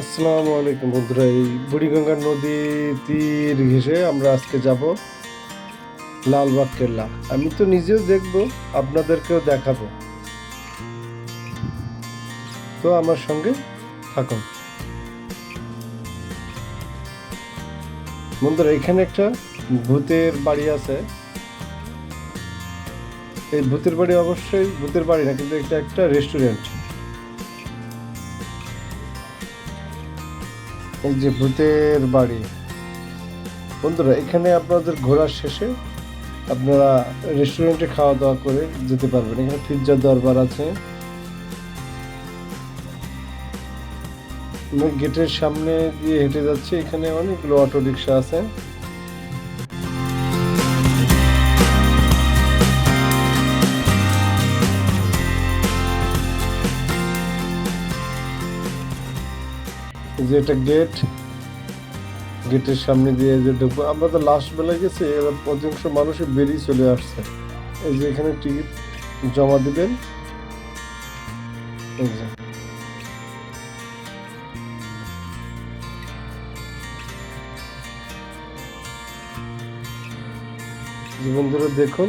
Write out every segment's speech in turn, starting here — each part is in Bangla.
আসসালামু আলাইকুম বন্ধুরা, এই বুড়িগঙ্গা নদী তীর ঘেসে আমরা আজকে যাব লালবাগ কেল্লা। আমি তো নিজেও দেখব, আপনাদেরকেও দেখাবো। তো আমার সঙ্গে থাকুন। বন্ধুরা, এখানে একটা ভূতের বাড়ি আছে। এই ভূতের বাড়ি অবশ্যই ভূতের বাড়ি না, কিন্তু এটা একটা রেস্টুরেন্ট এই যে ভূতের বাড়ি। বন্ধুরা, এখানে আপনাদের ঘোরার শেষে আপনারা রেস্টুরেন্টে খাওয়া দাওয়া করে যেতে পারবেন। এখানে পিৎজা দরবার আছে। গেটের সামনে দিয়ে হেঁটে যাচ্ছে। এখানে অনেকগুলো অটো রিক্সা আছে। যে এটা গেট গেটের সামনে দিয়ে যে ঢুকবো, আমরা তো লাস্ট বেলা গেছি, এবার অধিকাংশ মানুষই বেরিয়ে চলে আসছে। এই যে এখানে টিকিট জমা দিবেন। এই যে বন্ধুরা, দেখুন,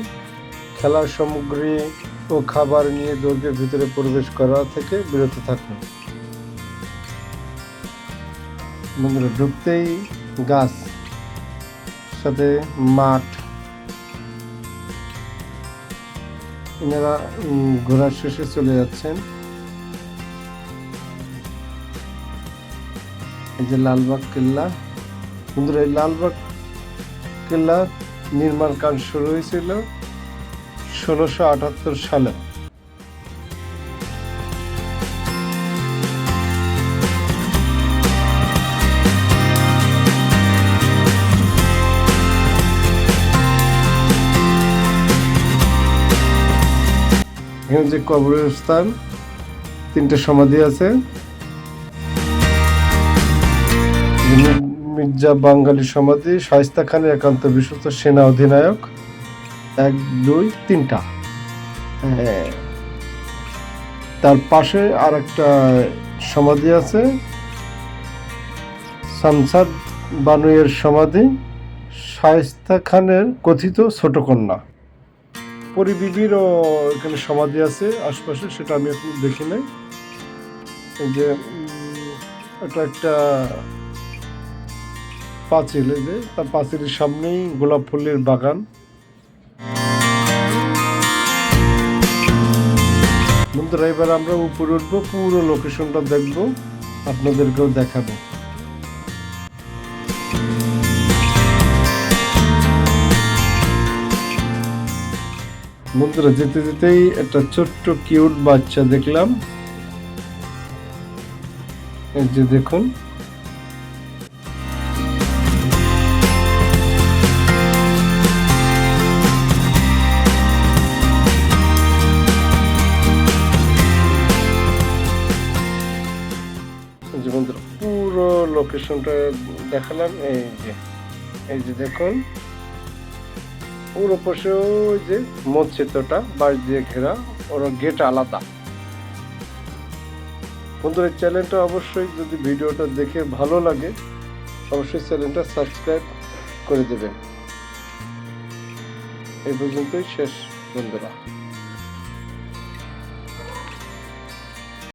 খেলার সামগ্রী ও খাবার নিয়ে দুর্গের ভিতরে প্রবেশ করা থেকে বিরত থাকুন। বন্ধুরা ঢুকতেই গাছ, সাথে মাঠ। এনারা ঘোরার শেষে চলে যাচ্ছেন। এই যে লালবাগ কেল্লা। বন্ধুরা, এই লালবাগ কেল্লা নির্মাণ কাজ শুরু হয়েছিল ষোলোশো আটাত্তর সালে। এখানে যে কবরস্থান তিনটে সমাধি আছে। মির্জা বাঙালি সমাধি শাইস্তা খানের একান্ত বিশ্বস্ত সেনা অধিনায়ক। এক, দুই, তিনটা। হ্যাঁ। তার পাশে আর একটা সমাধি আছে। সামসাদ বানুয়ের সমাধি, শায়েস্তা খানের কথিত ছোট কন্যা। পরিবিবিরও এখানে সমাধি আছে, আশপাশে, সেটা আমি এখন দেখি নাই। যে এটা একটা পাঁচিল যে, তার পাঁচিলের সামনেই গোলাপ ফুলের বাগান। বন্ধুরা, এবার আমরা উপরে উঠবো, পুরো লোকেশনটা দেখব, আপনাদেরকেও দেখাবো। বন্ধুরা যেতে যেতেই একটা ছোট্ট কিউট বাচ্চা দেখলাম। এই যে দেখুন। পুরো লোকেশনটা দেখালাম। এই যে এই যে দেখুন। পুরো পাশে ওই যে মসজিদটা বাঁশ দিয়ে ঘেরা, ওর গেট আলাদা। বন্ধুরা, এই চ্যানেলটা অবশ্যই যদি ভিডিওটা দেখে ভালো লাগে, অবশ্যই চ্যানেলটা সাবস্ক্রাইব করে দেবেন। এই পর্যন্তই শেষ, বন্ধুরা।